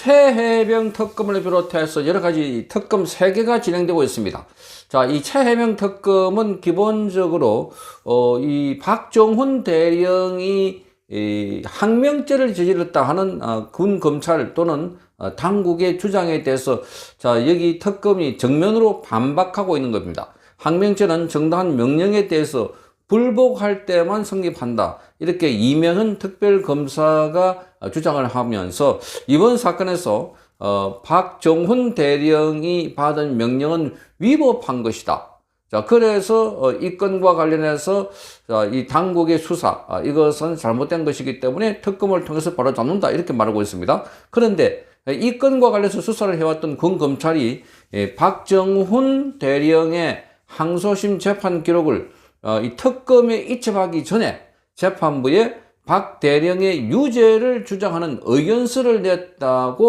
최해병 특검을 비롯해서 여러 가지 특검 세개가 진행되고 있습니다. 자, 이 최해병 특검은 기본적으로, 어, 이 박정훈 대령이 이 항명죄를 저질렀다 하는 어, 군 검찰 또는 어, 당국의 주장에 대해서 자, 여기 특검이 정면으로 반박하고 있는 겁니다. 항명죄는 정당한 명령에 대해서 불복할 때만 성립한다. 이렇게 이명은 특별검사가 어, 주장을 하면서 이번 사건에서 어, 박정훈 대령이 받은 명령은 위법한 것이다. 자, 그래서 어, 이 건과 관련해서 자, 이 당국의 수사 아, 이것은 잘못된 것이기 때문에 특검을 통해서 바로 잡는다 이렇게 말하고 있습니다. 그런데 이 건과 관련해서 수사를 해왔던 군 검찰이 예, 박정훈 대령의 항소심 재판 기록을 어, 이 특검에 이첩하기 전에 재판부에 박 대령의 유죄를 주장하는 의견서를 냈다고